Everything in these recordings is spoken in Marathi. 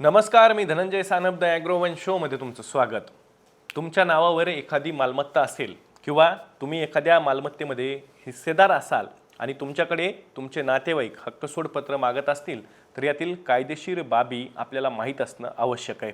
नमस्कार मी धनंजय सानप द ॲग्रोवन शोमध्ये तुमचं स्वागत. तुमच्या नावावर एखादी मालमत्ता असेल किंवा तुम्ही एखाद्या मालमत्तेमध्ये हिस्सेदार असाल आणि तुमच्याकडे तुमचे नातेवाईक हक्कसोडपत्र मागत असतील तर यातील कायदेशीर बाबी आपल्याला माहीत असणं आवश्यक आहे.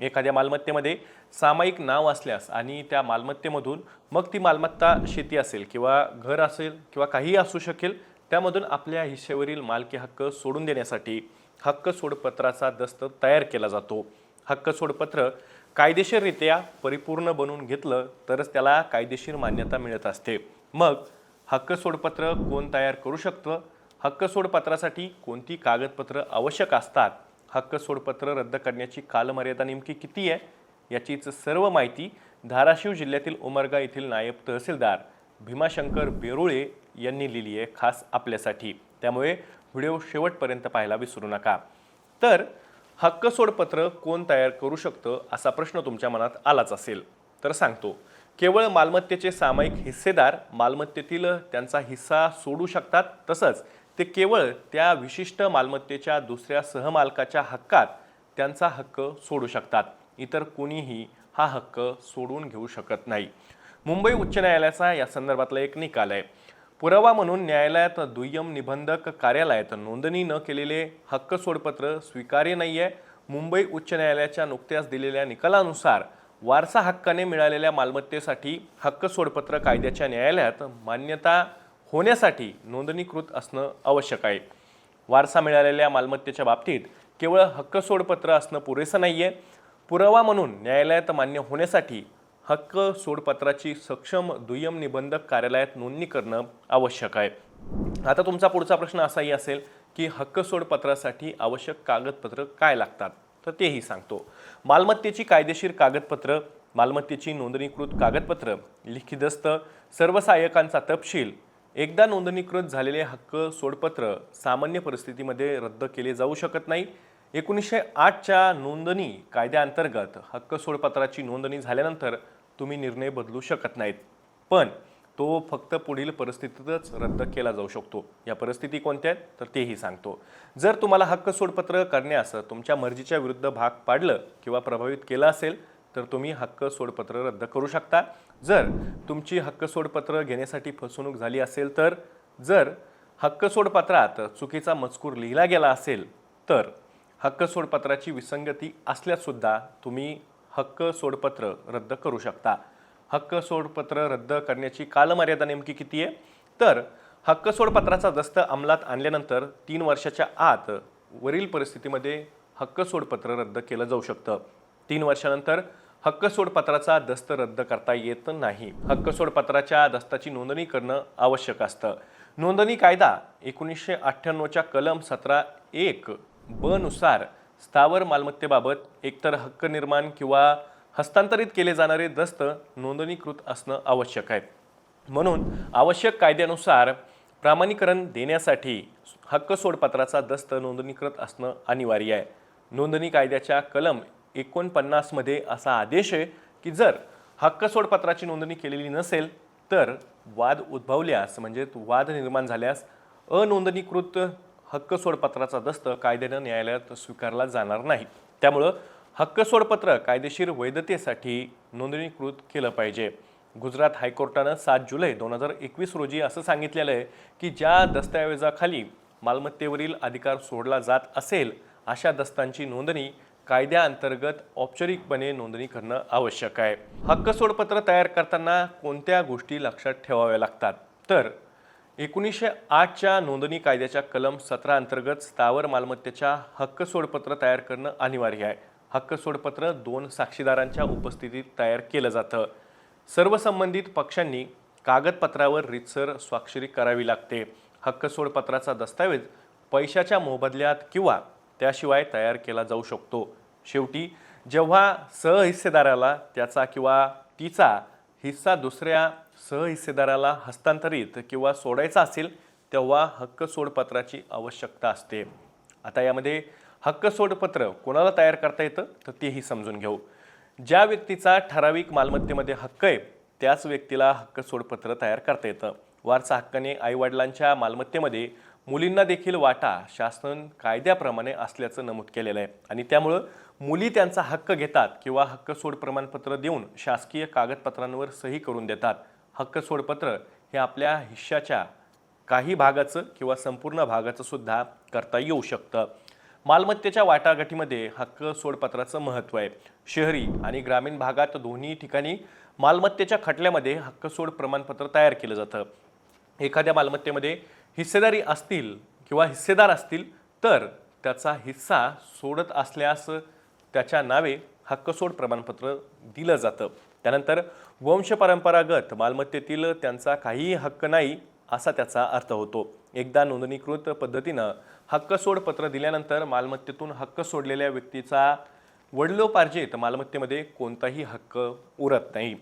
एखाद्या मालमत्तेमध्ये सामायिक नाव असल्यास आणि त्या मालमत्तेमधून मग ती मालमत्ता शेती असेल किंवा घर असेल किंवा काहीही असू शकेल त्यामधून आपल्या हिश्शेवरील मालकी हक्क सोडून देण्यासाठी हक्क सोडपत्राचा दस्त तयार केला जातो. हक्क सोडपत्र कायदेशीररित्या परिपूर्ण बनवून घेतलं तरच त्याला कायदेशीर मान्यता मिळत असते. मग हक्क सोडपत्र कोण तयार करू शकतं? हक्क सोडपत्रासाठी कोणती कागदपत्र आवश्यक असतात? हक्क सोडपत्र रद्द करण्याची कालमर्यादा नेमकी किती आहे? याचीच सर्व माहिती धाराशिव जिल्ह्यातील उमरगा येथील नायब तहसीलदार भीमाशंकर बेरुळे यांनी लिहिली आहे खास आपल्यासाठी. त्यामुळे व्हिडिओ शेवटपर्यंत पाहायला विसरू नका. तर हक्क सोडपत्र कोण तयार करू शकतं असा प्रश्न तुमच्या मनात आलाच असेल. तर सांगतो केवळ मालमत्तेचे सामायिक हिस्सेदार मालमत्तेतील त्यांचा हिस्सा सोडू शकतात तसंच ते केवळ त्या विशिष्ट मालमत्तेच्या दुसऱ्या सहमालकाच्या हक्कात त्यांचा हक्क सोडू शकतात. इतर कोणीही हा हक्क सोडून घेऊ शकत नाही. मुंबई उच्च न्यायालयाचा या संदर्भातला एक निकाल आहे. पुरावा म्हणून न्यायालयात दुय्यम निबंधक कार्यालयात नोंदणी न केलेले हक्क सोडपत्र स्वीकार्य नाही आहे मुंबई उच्च न्यायालयाच्या नुकत्याच दिलेल्या निकालानुसार वारसा हक्काने मिळालेल्या मालमत्तेसाठी हक्क सोडपत्र कायद्याच्या न्यायालयात मान्यता होण्यासाठी नोंदणीकृत असणं आवश्यक आहे. वारसा मिळालेल्या मालमत्तेच्या बाबतीत केवळ हक्क सोडपत्र असणं पुरेसं नाही आहे पुरावा म्हणून न्यायालयात मान्य होण्यासाठी हक्क सोडपत्राची सक्षम दुय्यम निबंधक कार्यालयात नोंदणी करणं आवश्यक आहे. आता तुमचा पुढचा प्रश्न असाही असेल की हक्क सोडपत्रासाठी आवश्यक कागदपत्र काय लागतात? तर तेही सांगतो. मालमत्तेची कायदेशीर कागदपत्र मालमत्तेची नोंदणीकृत कागदपत्र लिखितस्त सर्व सहाय्यकांचा तपशील एकदा नोंदणीकृत झालेले हक्क सोडपत्र सामान्य परिस्थितीमध्ये रद्द केले जाऊ शकत नाही एकोणीसशे आठच्या नोंदणी कायद्याअंतर्गत हक्क सोडपत्राची नोंदणी झाल्यानंतर तुम्ही निर्णय बदलू शकत नाहीत. पण तो फक्त पुढील परिस्थितीतच रद्द केला जाऊ शकतो. या परिस्थिती कोणत्या आहेत? तर तेही सांगतो. जर तुम्हाला हक्क सोडपत्र करण्यास तुमच्या मर्जीच्या विरुद्ध भाग पाडलं किंवा प्रभावित केलं असेल तर तुम्ही हक्क सोडपत्र रद्द करू शकता. जर तुमची हक्क सोडपत्र घेण्यासाठी फसवणूक झाली असेल तर जर हक्क सोडपत्रात चुकीचा मजकूर लिहिला गेला असेल तर हक्क सोडपत्राची विसंगती असल्यासुद्धा तुम्ही हक्क सोडपत्र रद्द करू शकता. हक्क सोडपत्र रद्द करण्याची कालमर्यादा नेमकी किती आहे? तर हक्क सोडपत्राचा दस्त अंमलात आणल्यानंतर तीन वर्षाच्या आत वरील परिस्थितीमध्ये हक्क सोडपत्र रद्द केलं जाऊ शकतं. तीन वर्षानंतर हक्क सोडपत्राचा दस्त रद्द करता येत नाही. हक्क सोडपत्राच्या दस्ताची नोंदणी करणं आवश्यक असतं. नोंदणी कायदा एकोणीसशे अठ्ठ्याण्णवच्या कलम सतरा एक ब नुसार स्थावर मालमत्तेबाबत एकतर हक्क निर्माण किंवा हस्तांतरित केले जाणारे दस्त नोंदणीकृत असणं आवश्यक आहे. म्हणून आवश्यक कायद्यानुसार प्रामाणीकरण देण्यासाठी हक्क सोडपत्राचा दस्त नोंदणीकृत असणं अनिवार्य आहे. नोंदणी कायद्याच्या कलम एकोणपन्नासमध्ये असा आदेश आहे की जर हक्क सोडपत्राची नोंदणी केलेली नसेल तर वाद उद्भवल्यास म्हणजे वाद निर्माण झाल्यास अनोंदणीकृत हक्क सोडपत्राचा दस्त कायद्यानं न्यायालयात स्वीकारला जाणार नाही. त्यामुळं हक्क सोडपत्र कायदेशीर वैधतेसाठी नोंदणीकृत केलं पाहिजे. गुजरात हायकोर्टानं सात जुलै दोन हजार एकवीस रोजी असं सांगितलेलं आहे की ज्या दस्तऐवजाखाली मालमत्तेवरील अधिकार सोडला जात असेल अशा दस्तांची नोंदणी कायद्याअंतर्गत औपचारिकपणे नोंदणी करणं आवश्यक आहे. हक्क सोडपत्र तयार करताना कोणत्या गोष्टी लक्षात ठेवाव्या लागतात? तर एकोणीसशे आठच्या नोंदणी कायद्याच्या कलम सतरा अंतर्गत स्थावर मालमत्तेच्या हक्क सोडपत्र तयार करणं अनिवार्य आहे. हक्क सोडपत्र दोन साक्षीदारांच्या उपस्थितीत तयार केलं जातं. सर्व संबंधित पक्षांनी कागदपत्रावर रितसर स्वाक्षरी करावी लागते. हक्क सोडपत्राचा दस्तावेज पैशाच्या मोबदल्यात किंवा त्याशिवाय तयार केला जाऊ शकतो. शेवटी जेव्हा सहहिस्सेदाराला त्याचा किंवा तिचा हिस्सा दुसऱ्या सहहिस्सेदाराला हस्तांतरित किंवा सोडायचा असेल तेव्हा हक्क सोडपत्राची आवश्यकता असते. आता यामध्ये हक्क सोडपत्र कोणाला तयार करता येतं? तर तेही समजून घेऊ. ज्या व्यक्तीचा ठराविक मालमत्तेमध्ये हक्क आहे त्याच व्यक्तीला हक्क सोडपत्र तयार करता येतं. वारसा हक्काने आईवडिलांच्या मालमत्तेमध्ये मुलींना देखील वाटा शासन कायद्याप्रमाणे असल्याचं नमूद केलेलं आहे. आणि त्यामुळं मुली त्यांचा हक्क घेतात किंवा हक्क सोड प्रमाणपत्र देऊन शासकीय कागदपत्रांवर सही करून देतात. हक्क सोडपत्र हे आपल्या हिश्श्याच्या काही भागाचं किंवा संपूर्ण भागाचं सुद्धा करता येऊ शकतं. मालमत्तेच्या वाटाघाटीमध्ये हक्क सोडपत्राचं महत्त्व आहे. शहरी आणि ग्रामीण भागात दोन्ही ठिकाणी मालमत्तेच्या खटल्यामध्ये हक्क सोड प्रमाणपत्र तयार केलं जातं. एखाद्या मालमत्तेमध्ये हिस्सेदारी असतील किंवा हिस्सेदार असतील तर त्याचा हिस्सा सोडत असल्यास त्याच्या नावे हक्कसोड प्रमाणपत्र दिलं जातं. त्यानंतर वंशपरंपरागत मालमत्तेतील त्यांचा काहीही हक्क नाही असा त्याचा अर्थ होतो. एकदा नोंदणीकृत पद्धतीनं हक्कसोड पत्र दिल्यानंतर मालमत्तेतून हक्क सोडलेल्या व्यक्तीचा वडिलोपार्जित मालमत्तेमध्ये कोणताही हक्क उरत नाही.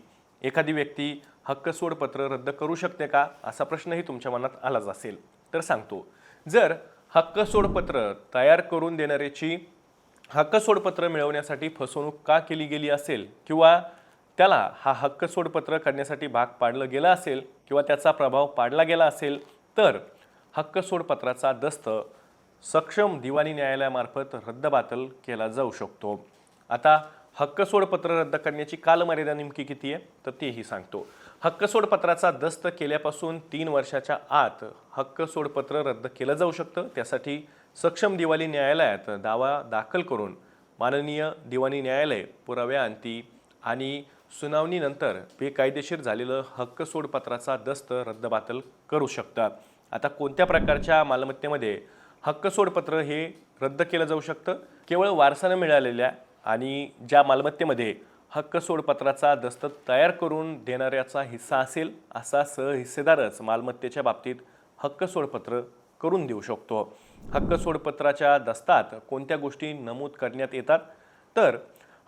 एखादी व्यक्ती हक्कसोडपत्र रद्द करू शकते का? असा प्रश्नही तुमच्या मनात आलाच असेल. तर सांगतो. जर हक्कसोडपत्र तयार करून देणाऱ्याची हक्कसोडपत्र मिळवण्यासाठी फसवणूक का केली गेली असेल? किंवा त्याला हा हक्क सोडपत्र करण्यासाठी भाग पाडलं गेलं असेल? किंवा त्याचा प्रभाव पाडला गेला असेल? तर हक्क सोडपत्राचा दस्त सक्षम दिवाणी न्यायालयामार्फत रद्दबातल केला जाऊ शकतो. आता हक्क सोडपत्र रद्द करण्याची कालमर्यादा नेमकी किती आहे? तर तेही सांगतो. हक्क सोडपत्राचा दस्त केल्यापासून तीन वर्षाच्या आत हक्क सोडपत्र रद्द केलं जाऊ शकतं. त्यासाठी सक्षम दिवाणी न्यायालयात दावा दाखल करून माननीय दिवाणी न्यायालय पुराव्याअंती आणि सुनावणीनंतर बेकायदेशीर झालेलं हक्क सोडपत्राचा दस्त रद्दबातल करू शकतात आता कोणत्या प्रकारच्या मालमत्तेमध्ये हक्क सोडपत्र हे रद्द केलं जाऊ शकतं? केवळ वारसानं मिळालेल्या आणि ज्या मालमत्तेमध्ये हक्क सोडपत्राचा दस्त तयार करून देणाऱ्याचा हिस्सा असेल असा सहहिस्सेदारच मालमत्तेच्या बाबतीत हक्क सोडपत्र करून देऊ शकतो. हक्क सोडपत्राच्या दस्तात कोणत्या गोष्टी नमूद करण्यात येतात? तर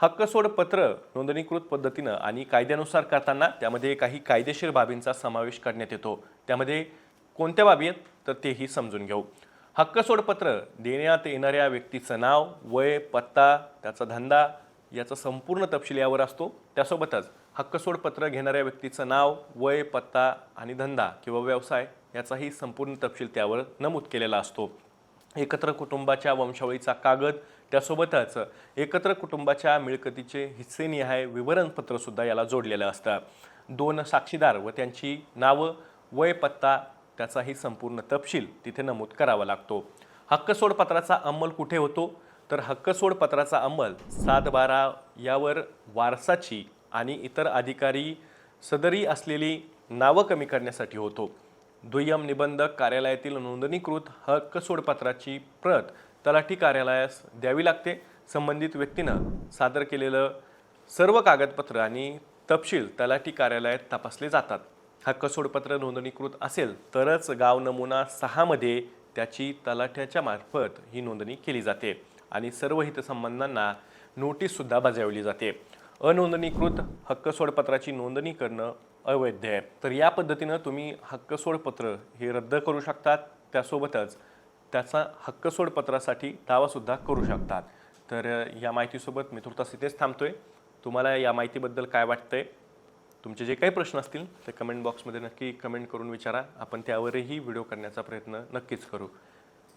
हक्क सोडपत्र नोंदणीकृत पद्धतीनं आणि कायद्यानुसार करताना त्यामध्ये काही कायदेशीर बाबींचा समावेश करण्यात येतो. त्यामध्ये कोणत्या बाबी आहेत? तर तेही समजून घेऊ. हक्क सोडपत्र देण्यात येणाऱ्या व्यक्तीचं नाव वय पत्ता त्याचा धंदा याचा संपूर्ण तपशील यावर असतो. त्यासोबतच हक्कसोड पत्र घेणाऱ्या व्यक्तीचं नाव वय पत्ता आणि धंदा किंवा व्यवसाय याचाही संपूर्ण तपशील त्यावर नमूद केलेला असतो. एकत्र कुटुंबाच्या वंशावळीचा कागद त्यासोबतच एकत्र कुटुंबाच्या मिळकतीचे हिस्सेनिहाय विवरणपत्रसुद्धा याला जोडलेलं असतं. दोन साक्षीदार व त्यांची नावं वय पत्ता त्याचाही संपूर्ण तपशील तिथे नमूद करावा लागतो. हक्कसोडपत्राचा अंमल कुठे होतो? तर हक्कसोड पत्राचा अंमल सात बारा यावर वारसाची आणि इतर अधिकारी सदरी असलेली नावं कमी करण्यासाठी होतो. दुय्यम निबंधक कार्यालयातील नोंदणीकृत हक्कसोडपत्राची प्रत तलाठी कार्यालयास द्यावी लागते. संबंधित व्यक्तीनं सादर केलेलं सर्व कागदपत्र आणि तपशील तलाठी कार्यालयात तपासले जातात. हक्कसोडपत्र नोंदणीकृत असेल तरच गाव नमुना सहामध्ये त्याची तलाठ्याच्या मार्फत ही नोंदणी केली जाते. आणि सर्व हितसंबंधांना नोटीससुद्धा बजावली जाते. अनोंदणीकृत हक्क सोडपत्राची नोंदणी करणं अवैध आहे. तर या पद्धतीनं तुम्ही हक्क सोडपत्र हे रद्द करू शकतात. त्यासोबतच त्याचा हक्क सोडपत्रासाठी दावासुद्धा करू शकतात. तर या माहितीसोबत मी तुर्तास इथेच थांबतोय. तुम्हाला या माहितीबद्दल काय वाटतंय? तुमचे जे काही प्रश्न असतील ते कमेंट बॉक्समध्ये नक्की कमेंट करून विचारा. आपण त्यावरही व्हिडिओ करण्याचा प्रयत्न नक्कीच करू.